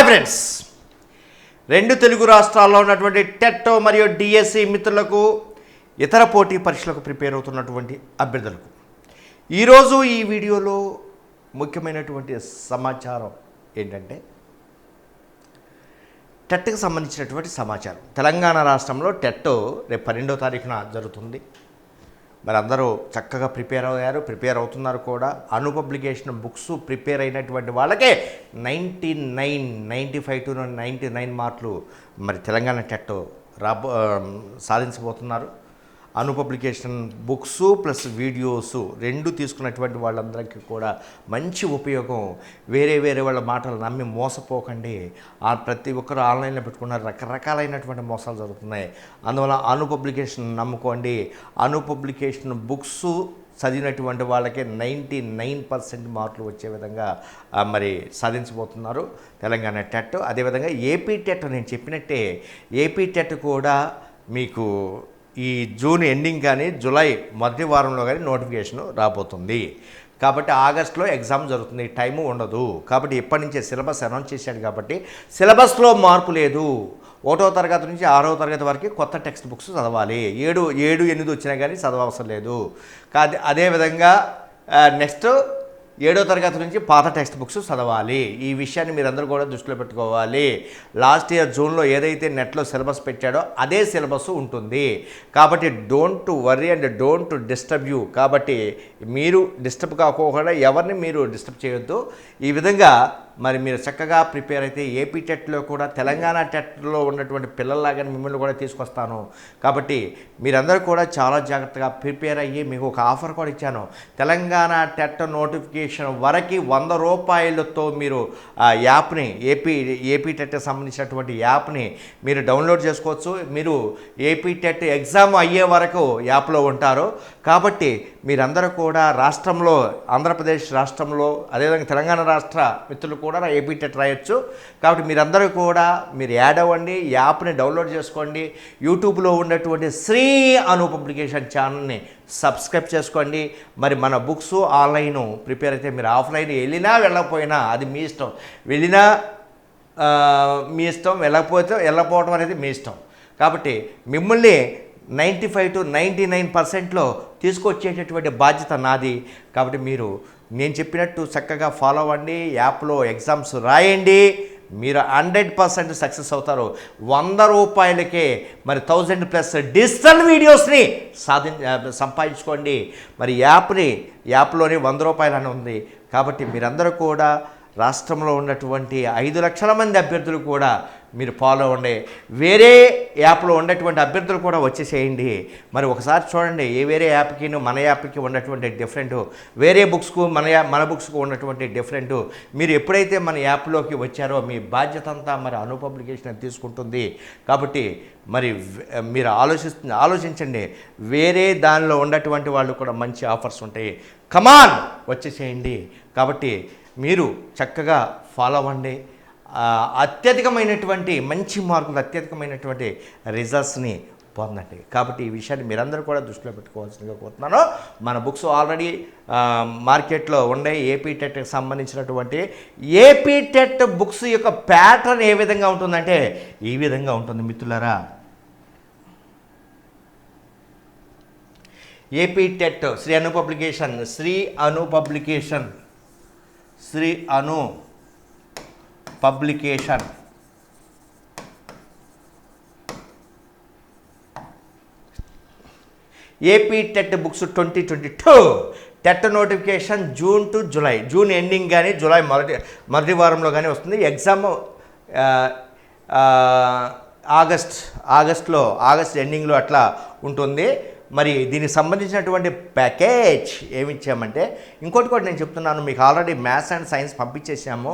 Hi friends. రెండు తెలుగు రాష్ట్రాల్లో ఉన్నటువంటి టెట్ మరియు డిఎస్సి మిత్రులకు ఇతర పోటీ పరీక్షలకు ప్రిపేర్ అవుతున్నటువంటి అభ్యర్థులకు. ఈరోజు ఈ వీడియోలో ముఖ్యమైనటువంటి సమాచారం ఏంటంటే టెట్కి సంబంధించినటువంటి సమాచారం. తెలంగాణ రాష్ట్రంలో టెట్ రేపు పన్నెండో తారీఖున జరుగుతుంది. మరి అందరూ చక్కగా ప్రిపేర్ అయ్యారు ప్రిపేర్ అవుతున్నారు కూడా. అను పబ్లికేషన్ బుక్స్ ప్రిపేర్ అయినటువంటి వాళ్ళకే ninety nine ninety five to ninety nine మార్కులు మరి తెలంగాణ టెట్ రాబో సాధించబోతున్నారు. Anu publication books plus videos రెండు తీసుకున్నటువంటి వాళ్ళందరికీ కూడా మంచి ఉపయోగం. వేరే వేరే వాళ్ళ మాటలు నమ్మి మోసపోకండి. ఆ ప్రతి ఒక్కరు ఆన్లైన్లో పెట్టుకున్నారు రకరకాలైనటువంటి మోసాలు జరుగుతున్నాయి. అందువల్ల అను పబ్లికేషన్ నమ్ముకోండి. అను పబ్లికేషన్ బుక్స్ చదివినటువంటి వాళ్ళకే నైంటీ నైన్ పర్సెంట్ మార్కులు వచ్చే విధంగా మరి సాధించబోతున్నారు తెలంగాణ టెట్. అదేవిధంగా ఏపీ టెట్ నేను చెప్పినట్టే ఏపీ టెట్ కూడా మీకు ఈ జూన్ ఎండింగ్ కానీ జూలై మొదటి వారంలో కానీ నోటిఫికేషన్ రాబోతుంది. కాబట్టి ఆగస్ట్లో ఎగ్జామ్ జరుగుతుంది. టైము ఉండదు. కాబట్టి ఇప్పటి నుంచే సిలబస్ అనౌన్స్ చేశాడు కాబట్టి సిలబస్లో మార్పు లేదు. ఒకటో తరగతి నుంచి ఆరో తరగతి వరకు కొత్త టెక్స్ట్ బుక్స్ చదవాలి. ఏడు ఏడు ఎనిమిది వచ్చినా కానీ చదవవసరం లేదు. కాదు అదేవిధంగా నెక్స్ట్ ఏడో తరగతి నుంచి పాత టెక్స్ట్ బుక్స్ చదవాలి. ఈ విషయాన్ని మీరందరూ కూడా దృష్టిలో పెట్టుకోవాలి. లాస్ట్ ఇయర్ జూన్లో ఏదైతే నెట్లో సిలబస్ పెట్టాడో అదే సిలబస్ ఉంటుంది. కాబట్టి don't worry and don't disturb you. కాబట్టి మీరు డిస్టర్బ్ కాకోకుండా ఎవరిని మీరు డిస్టర్బ్ చేయొద్దు. ఈ విధంగా మరి మీరు చక్కగా ప్రిపేర్ అయితే ఏపీ టెట్లో కూడా తెలంగాణ టెట్లో ఉన్నటువంటి పిల్లల్లాగానే మిమ్మల్ని కూడా తీసుకొస్తాను. కాబట్టి మీరందరూ కూడా చాలా జాగ్రత్తగా ప్రిపేర్ అయ్యి మీకు ఒక ఆఫర్ కూడా ఇచ్చాను. తెలంగాణ టెట్ నోటిఫికేషన్ వరకు వంద రూపాయలతో మీరు ఆ యాప్ని ఏపీ ఏపీ టెట్ సంబంధించినటువంటి యాప్ని మీరు డౌన్లోడ్ చేసుకోవచ్చు. మీరు ఏపీ టెట్ ఎగ్జామ్ అయ్యే వరకు యాప్లో ఉంటారు. కాబట్టి మీరందరూ కూడా రాష్ట్రంలో ఆంధ్రప్రదేశ్ రాష్ట్రంలో అదేవిధంగా తెలంగాణ రాష్ట్ర మిత్రులు కూడా ఏపీ టెట్ రాయొచ్చు. కాబట్టి మీరందరూ కూడా మీరు యాడ్ అవ్వండి యాప్ని డౌన్లోడ్ చేసుకోండి యూట్యూబ్లో ఉన్నటువంటి శ్రీ అను పబ్లికేషన్ ఛానల్ని సబ్స్క్రైబ్ చేసుకోండి. మరి మన బుక్స్ ఆన్లైన్ ప్రిపేర్ అయితే మీరు ఆఫ్లైన్ వెళ్ళినా వెళ్ళకపోయినా అది మీ ఇష్టం. వెళ్ళినా మీ ఇష్టం వెళ్ళకపోతే వెళ్ళకపోవడం అనేది మీ ఇష్టం. కాబట్టి మిమ్మల్ని ninety five to ninety nine పర్సెంట్లో తీసుకొచ్చేటటువంటి బాధ్యత నాది. కాబట్టి మీరు నేను చెప్పినట్టు చక్కగా ఫాలో అవ్వండి. యాప్లో ఎగ్జామ్స్ రాయండి. మీరు హండ్రెడ్ పర్సెంట్ సక్సెస్ అవుతారు. వంద రూపాయలకే మరి థౌజండ్ ప్లస్ డిజిటల్ వీడియోస్ని సాధి సంపాదించుకోండి. మరి యాప్ని యాప్లోనే వంద రూపాయలు అని ఉంది. కాబట్టి మీరందరూ కూడా రాష్ట్రంలో ఉన్నటువంటి ఐదు లక్షల మంది అభ్యర్థులు కూడా మీరు ఫాలో అవ్వండి. వేరే యాప్లో ఉన్నటువంటి అభ్యర్థులు కూడా వచ్చేసేయండి. మరి ఒకసారి చూడండి ఏ వేరే యాప్కి మన యాప్కి ఉన్నటువంటి డిఫరెంట్ వేరే బుక్స్కు మన యా మన బుక్స్కు ఉన్నటువంటి డిఫరెంట్ మీరు ఎప్పుడైతే మన యాప్లోకి వచ్చారో మీ బాధ్యత అంతా మరి అను పబ్లికేషన్ తీసుకుంటుంది. కాబట్టి మరి మీరు ఆలోచిస్తుంది ఆలోచించండి. వేరే దానిలో ఉన్నటువంటి వాళ్ళు కూడా మంచి ఆఫర్స్ ఉంటాయి. కమాన్! వచ్చేసేయండి. కాబట్టి మీరు చక్కగా ఫాలో అవ్వండి. అత్యధికమైనటువంటి మంచి మార్కులు అత్యధికమైనటువంటి రిజల్ట్స్ని పొందండి. కాబట్టి ఈ విషయాన్ని మీరందరూ కూడా దృష్టిలో పెట్టుకోవాల్సిందిగా కోరుతున్నాను. మన బుక్స్ ఆల్రెడీ మార్కెట్లో ఉండే ఏపీ టెట్కి సంబంధించినటువంటి ఏపీ టెట్ బుక్స్ యొక్క ప్యాటర్న్ ఏ విధంగా ఉంటుందంటే ఈ విధంగా ఉంటుంది మిత్రులారా. AP TET Shri Anu publication Shri Anu publication Shri Anu publication. AP TET books twenty twenty two. TET notification June to July. June ending కానీ జూలై మొదటి మొదటి వారంలో కానీ వస్తుంది. ఎగ్జామ్ ఆగస్ట్ ఆగస్ట్లో ఆగస్ట్ ఎండింగ్లో అట్లా ఉంటుంది. మరి దీనికి సంబంధించినటువంటి ప్యాకేజ్ ఏమి ఇచ్చామంటే ఇంకోటి కూడా నేను చెప్తున్నాను మీకు ఆల్రెడీ మ్యాథ్స్ అండ్ సైన్స్ పంపించేసాము.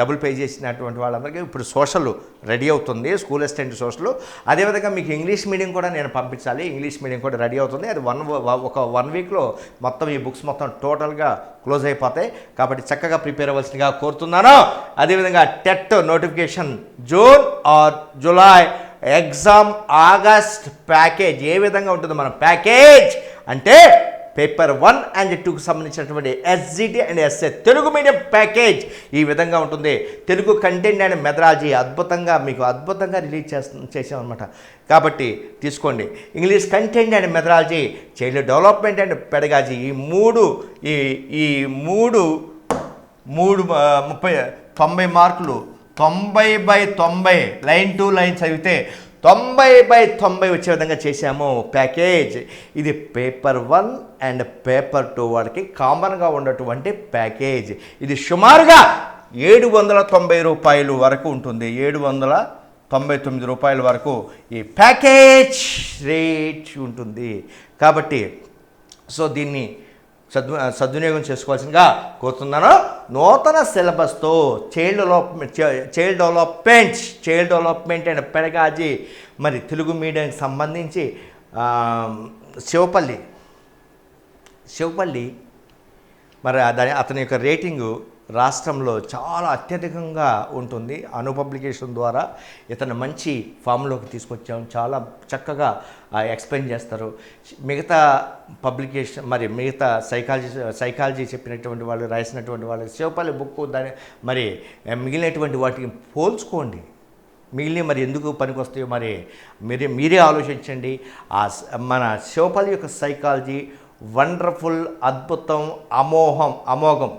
డబుల్ పే చేసినటువంటి వాళ్ళందరికీ ఇప్పుడు సోషల్ రెడీ అవుతుంది స్కూల్ అసిస్టెంట్ సోషల్ అదేవిధంగా మీకు ఇంగ్లీష్ మీడియం కూడా నేను పంపించాలి ఇంగ్లీష్ మీడియం కూడా రెడీ అవుతుంది. అది వన్ ఒక వన్ వీక్లో మొత్తం ఈ బుక్స్ మొత్తం టోటల్గా క్లోజ్ అయిపోతాయి. కాబట్టి చక్కగా ప్రిపేర్ అవ్వాల్సిందిగా కోరుతున్నాను. అదేవిధంగా TET notification June or July exam August package. ఏ విధంగా ఉంటుంది మన ప్యాకేజ్ అంటే పేపర్ వన్ అండ్ టూకు సంబంధించినటువంటి SGT and SA Telugu medium package ఈ విధంగా ఉంటుంది. తెలుగు కంటెంట్ అండ్ మెథడాలజీ అద్భుతంగా మీకు అద్భుతంగా రిలీజ్ చేస్తు చేసామన్నమాట కాబట్టి తీసుకోండి. English content and methodology child development and pedagogy ఈ మూడు ఈ ఈ మూడు మూడు ముప్పై తొంభై మార్కులు తొంభై బై తొంభై లైన్ టు లైన్ చదివితే తొంభై బై తొంభై వచ్చే విధంగా చేశాము. ప్యాకేజ్. ఇది paper one and paper two వాళ్ళకి కామన్గా ఉన్నటువంటి ప్యాకేజ్. ఇది సుమారుగా ఏడు వందల తొంభై రూపాయలు వరకు ఉంటుంది. ఏడు వందల తొంభై తొమ్మిది రూపాయల వరకు ఈ ప్యాకేజ్ రేట్ ఉంటుంది. కాబట్టి సో దీన్ని సద్వి సద్వినియోగం చేసుకోవాల్సిందిగా కోరుతున్నాను. నూతన సిలబస్తో child development child development child development and pedagogy మరి తెలుగు మీడియంకి సంబంధించి శివపల్లి శివపల్లి మరి దాని అతని యొక్క రేటింగు రాష్ట్రంలో చాలా అత్యధికంగా ఉంటుంది. అను పబ్లికేషన్ ద్వారా ఇతను మంచి ఫామ్లోకి తీసుకొచ్చాం. చాలా చక్కగా ఎక్స్ప్లెయిన్ చేస్తారు. మిగతా పబ్లికేషన్ మరి మిగతా సైకాలజీ సైకాలజీ చెప్పినటువంటి వాళ్ళు రాసినటువంటి వాళ్ళు శివపల్లి బుక్ దాని మరి మిగిలినటువంటి వాటికి పోల్చుకోండి. మిగిలిన మరి ఎందుకు పనికొస్తాయో మరి మీరే మీరే ఆలోచించండి. ఆ మన శివపల్లి యొక్క సైకాలజీ వండర్ఫుల్ అద్భుతం అమోహం అమోఘం.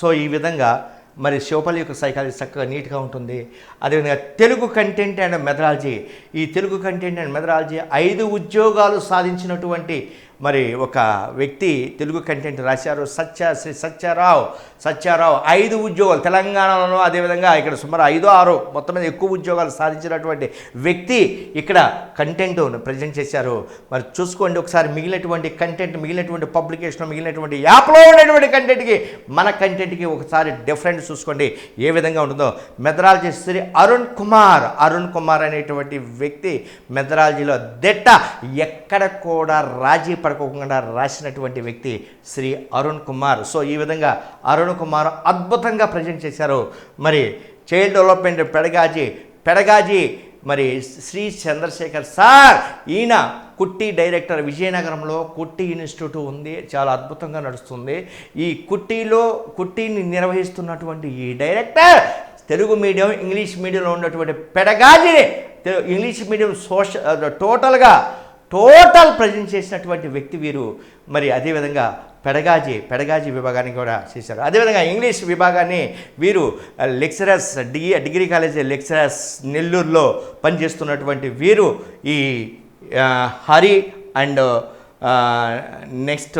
సో ఈ విధంగా మరి శివపల్లి యొక్క సైకాలజీ చక్కగా నీట్గా ఉంటుంది. అదేవిధంగా తెలుగు కంటెంట్ అండ్ మెథడాలజీ ఈ తెలుగు కంటెంట్ అండ్ మెథడాలజీ ఐదు ఉద్యోగాలు సాధించినటువంటి మరి ఒక వ్యక్తి తెలుగు కంటెంట్ రాశారు. సత్య శ్రీ సత్యారావు సత్యారావు ఐదు ఉద్యోగాలు తెలంగాణలో అదేవిధంగా ఇక్కడ సుమారు ఐదో ఆరో మొత్తం మీద ఎక్కువ ఉద్యోగాలు సాధించినటువంటి వ్యక్తి ఇక్కడ కంటెంట్ ప్రజెంట్ చేశారు. మరి చూసుకోండి ఒకసారి మిగిలినటువంటి కంటెంట్ మిగిలినటువంటి పబ్లికేషన్ మిగిలినటువంటి యాప్లో ఉండేటువంటి కంటెంట్కి మన కంటెంట్కి ఒకసారి డిఫరెంట్ చూసుకోండి. ఏ విధంగా ఉంటుందో. మెథడాలజీ శ్రీ అరుణ్ కుమార్ అరుణ్ కుమార్ అనేటువంటి వ్యక్తి మెథడాలజీలో దిట్ట ఎక్కడ కూడా రాజీ పడుకోకుండా రాసినటువంటి వ్యక్తి శ్రీ అరుణ్ కుమార్. సో ఈ విధంగా అరుణ్ కుమార్ అద్భుతంగా ప్రజెంట్ చేశారు. మరి చైల్డ్ డెవలప్మెంట్ పెడగాజీ పెడగాజీ మరి శ్రీ చంద్రశేఖర్ సార్ ఈయన కుట్టి డైరెక్టర్ విజయనగరంలో కుట్టి ఇన్స్టిట్యూట్ ఉంది చాలా అద్భుతంగా నడుస్తుంది. ఈ కుట్టిలో కుట్టిని నిర్వహిస్తున్నటువంటి ఈ డైరెక్టర్ తెలుగు మీడియం ఇంగ్లీష్ మీడియంలో ఉన్నటువంటి పెడగాజీని ఇంగ్లీష్ మీడియం సోషల్ టోటల్గా టోటల్ ప్రజెంట్ చేసినటువంటి వ్యక్తి వీరు. మరి అదేవిధంగా పెడగాజీ పెడగాజీ విభాగాన్ని కూడా చేశారు. అదేవిధంగా ఇంగ్లీష్ విభాగాన్ని వీరు lecturers degree degree college lecturers నెల్లూరులో పనిచేస్తున్నటువంటి వీరు ఈ హరి అండ్ నెక్స్ట్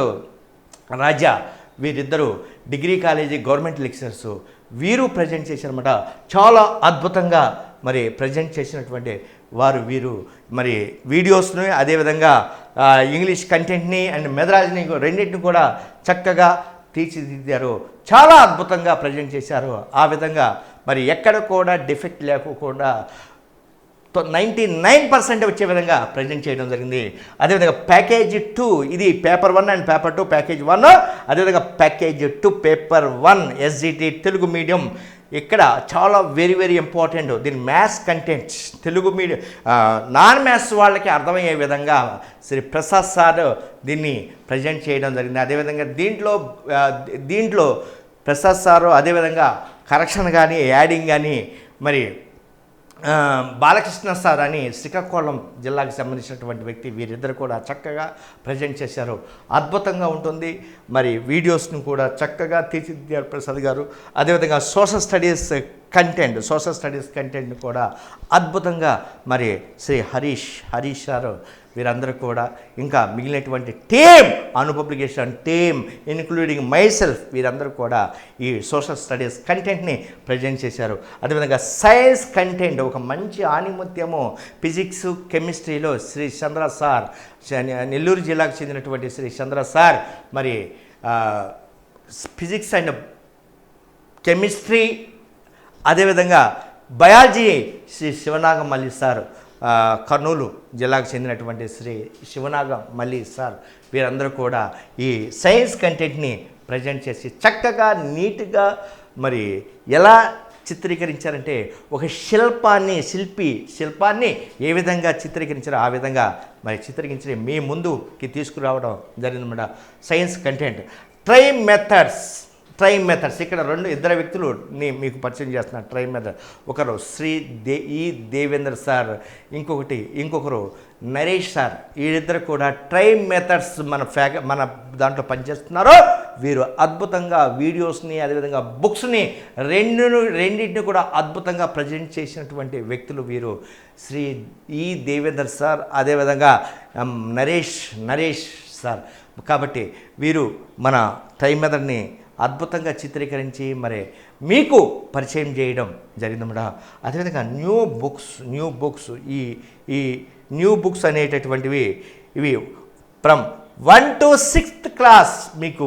రాజా వీరిద్దరూ డిగ్రీ కాలేజీ గవర్నమెంట్ లెక్చరర్స్. వీరు ప్రజెంట్ చేశారన్నమాట. చాలా అద్భుతంగా మరి ప్రజెంట్ చేసినటువంటి వారు వీరు మరి వీడియోస్ని అదేవిధంగా ఇంగ్లీష్ కంటెంట్ని అండ్ మెథడాలజీని రెండింటిని కూడా చక్కగా తీర్చిదిద్దారు. చాలా అద్భుతంగా ప్రజెంట్ చేశారు. ఆ విధంగా మరి ఎక్కడ కూడా డిఫెక్ట్ లేకోకుండా నైంటీ నైన్ పర్సెంట్ వచ్చే విధంగా ప్రజెంట్ చేయడం జరిగింది. అదేవిధంగా ప్యాకేజ్ టూ ఇది paper one and paper two package one. అదేవిధంగా package two paper one SGT Telugu medium ఇక్కడ చాలా వెరీ వెరీ ఇంపార్టెంట్ దీని maths content Telugu medium non maths వాళ్ళకి అర్థమయ్యే విధంగా శ్రీ ప్రసాద్ సార్ దీన్ని ప్రజెంట్ చేయడం జరిగింది. అదేవిధంగా దీంట్లో దీంట్లో ప్రసాద్ సారు అదేవిధంగా కరెక్షన్ కానీ యాడింగ్ కానీ మరి బాలకృష్ణ సార్ అని శ్రీకాకుళం జిల్లాకు సంబంధించినటువంటి వ్యక్తి వీరిద్దరు కూడా చక్కగా ప్రజెంట్ చేశారు. అద్భుతంగా ఉంటుంది. మరి వీడియోస్ను కూడా చక్కగా తీర్చిదిద్దారు ప్రసాద్ గారు. అదేవిధంగా social studies content social studies content కూడా అద్భుతంగా మరి శ్రీ హరీష్ హరీష్ సార్ వీరందరూ కూడా ఇంకా మిగిలినటువంటి team Anu publication team including myself వీరందరూ కూడా ఈ సోషల్ స్టడీస్ కంటెంట్ని ప్రజెంట్ చేశారు. అదేవిధంగా సైన్స్ కంటెంట్ ఒక మంచి ఆణిముత్యము ఫిజిక్స్ కెమిస్ట్రీలో శ్రీ చంద్ర సార్ నెల్లూరు జిల్లాకు చెందినటువంటి శ్రీ చంద్ర సార్ మరి ఫిజిక్స్ అండ్ కెమిస్ట్రీ అదేవిధంగా బయాలజీ శ్రీ శివనాగ మల్లి సార్. కర్నూలు జిల్లాకు చెందినటువంటి శ్రీ శివనాగ మల్లి సార్ వీరందరూ కూడా ఈ సైన్స్ కంటెంట్ని ప్రజెంట్ చేసి చక్కగా నీట్గా మరి ఎలా చిత్రీకరించారంటే ఒక శిల్పాన్ని శిల్పి శిల్పాన్ని ఏ విధంగా చిత్రీకరించారో ఆ విధంగా మరి చిత్రీకరించి మీ ముందుకి తీసుకురావడం జరిగిందన్నమాట. Science content. Try methods. Try methods ఇక్కడ రెండు ఇద్దరు వ్యక్తులు మీకు పరిచయం చేస్తున్నారు. ట్రై మెథడ్ ఒకరు శ్రీ దే ఈ దేవేంద్ర సార్ ఇంకొకటి ఇంకొకరు నరేష్ సార్. వీరిద్దరు కూడా ట్రై మెథడ్స్ మన ఫ్యాక మన దాంట్లో పనిచేస్తున్నారు. వీరు అద్భుతంగా వీడియోస్ని అదేవిధంగా బుక్స్ని రెండు రెండింటిని కూడా అద్భుతంగా ప్రజెంట్ చేసినటువంటి వ్యక్తులు వీరు. శ్రీ ఈ దేవేందర్ సార్ అదేవిధంగా నరేష్ నరేష్ సార్. కాబట్టి వీరు మన ట్రై అద్భుతంగా చిత్రీకరించి మరి మీకు పరిచయం చేయడం జరిగిందన్నమాట అదేవిధంగా న్యూ బుక్స్ న్యూ బుక్స్ ఈ ఈ న్యూ బుక్స్ అనేటటువంటివి ఇవి from one to sixth class మీకు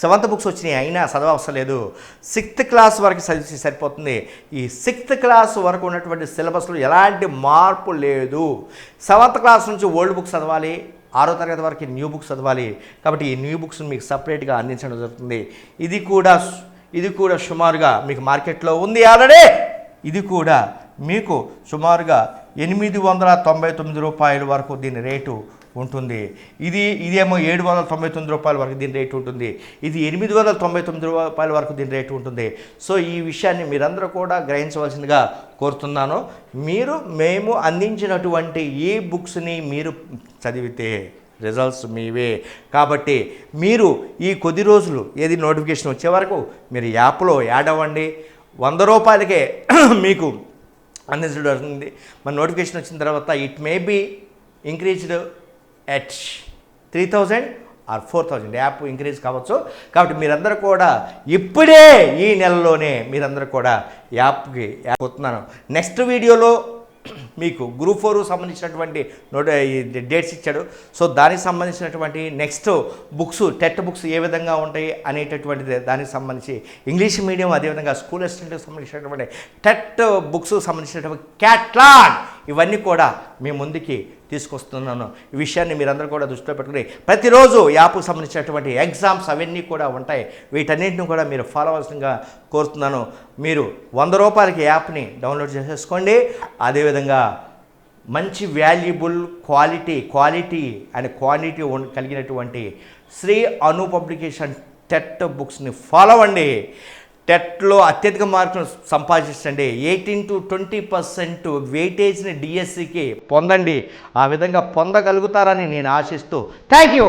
సెవెంత్ బుక్స్ వచ్చినాయి అయినా చదవవసరం లేదు. సిక్స్త్ క్లాస్ వరకు చదివి సరిపోతుంది. ఈ సిక్స్త్ క్లాస్ వరకు ఉన్నటువంటి సిలబస్లో ఎలాంటి మార్పు లేదు. సెవెంత్ క్లాస్ నుంచి ఓల్డ్ బుక్స్ చదవాలి. ఆరో తరగతి వరకు న్యూ బుక్స్ చదవాలి. కాబట్టి ఈ న్యూ బుక్స్ మీకు సపరేట్గా అందించడం జరుగుతుంది. ఇది కూడా ఇది కూడా సుమారుగా మీకు మార్కెట్లో ఉంది ఆల్రెడీ. ఇది కూడా మీకు సుమారుగా ఎనిమిది వందల తొంభై తొమ్మిది రూపాయల వరకు దీని రేటు ఉంటుంది. ఇది ఇదేమో ఏడు వందల తొంభై తొమ్మిది రూపాయల వరకు దీని రేటు ఉంటుంది. ఇది ఎనిమిది వందల తొంభై తొమ్మిది రూపాయల వరకు దీని రేటు ఉంటుంది. సో ఈ విషయాన్ని మీరందరూ కూడా గ్రహించవలసిందిగా కోరుతున్నాను. మీరు మేము అందించినటువంటి ఈ బుక్స్ని మీరు చదివితే రిజల్ట్స్ మీవే. కాబట్టి మీరు ఈ కొద్ది రోజులు ఏది నోటిఫికేషన్ వచ్చే వరకు మీరు యాప్లో యాడ్ అవ్వండి. వంద రూపాయలకే మీకు అందించడం జరుగుతుంది. మన నోటిఫికేషన్ వచ్చిన తర్వాత it may be increased H three thousand or four thousand app increase కావచ్చు. కాబట్టి మీరందరూ కూడా ఇప్పుడే ఈ నెలలోనే మీరందరూ కూడా యాప్కి యాప్ పోతున్నాను. నెక్స్ట్ వీడియోలో మీకు గ్రూప్ ఫోర్ సంబంధించినటువంటి నోట్ డేట్స్ ఇచ్చాడు. సో దానికి సంబంధించినటువంటి నెక్స్ట్ బుక్స్ టెట్ బుక్స్ ఏ విధంగా ఉంటాయి అనేటటువంటిది దానికి సంబంధించి ఇంగ్లీష్ మీడియం అదేవిధంగా స్కూల్ అసిస్టెంట్కి సంబంధించినటువంటి టెట్ బుక్స్ సంబంధించినటువంటి క్యాట్లాగ్ ఇవన్నీ కూడా మీ ముందుకి తీసుకొస్తున్నాను. ఈ విషయాన్ని మీరందరూ కూడా దృష్టిలో పెట్టుకుని ప్రతిరోజు యాప్కు సంబంధించినటువంటి ఎగ్జామ్స్ అవన్నీ కూడా ఉంటాయి. వీటన్నిటిని కూడా మీరు ఫాలో అవసరంగా కోరుతున్నాను. మీరు వంద రూపాయలకి యాప్ని డౌన్లోడ్ చేసేసుకోండి. అదేవిధంగా మంచి valuable quality quality and quantity కలిగినటువంటి శ్రీ అను పబ్లికేషన్ టెట్ బుక్స్ని ఫాలో అవ్వండి. టెట్లో అత్యధిక మార్కులు సంపాదించండి. ఎయిటీన్ టు ట్వంటీ పర్సెంట్ వెయిటేజ్ని డిఎస్సికి పొందండి. ఆ విధంగా పొందగలుగుతారని నేను ఆశిస్తూ థ్యాంక్ యూ.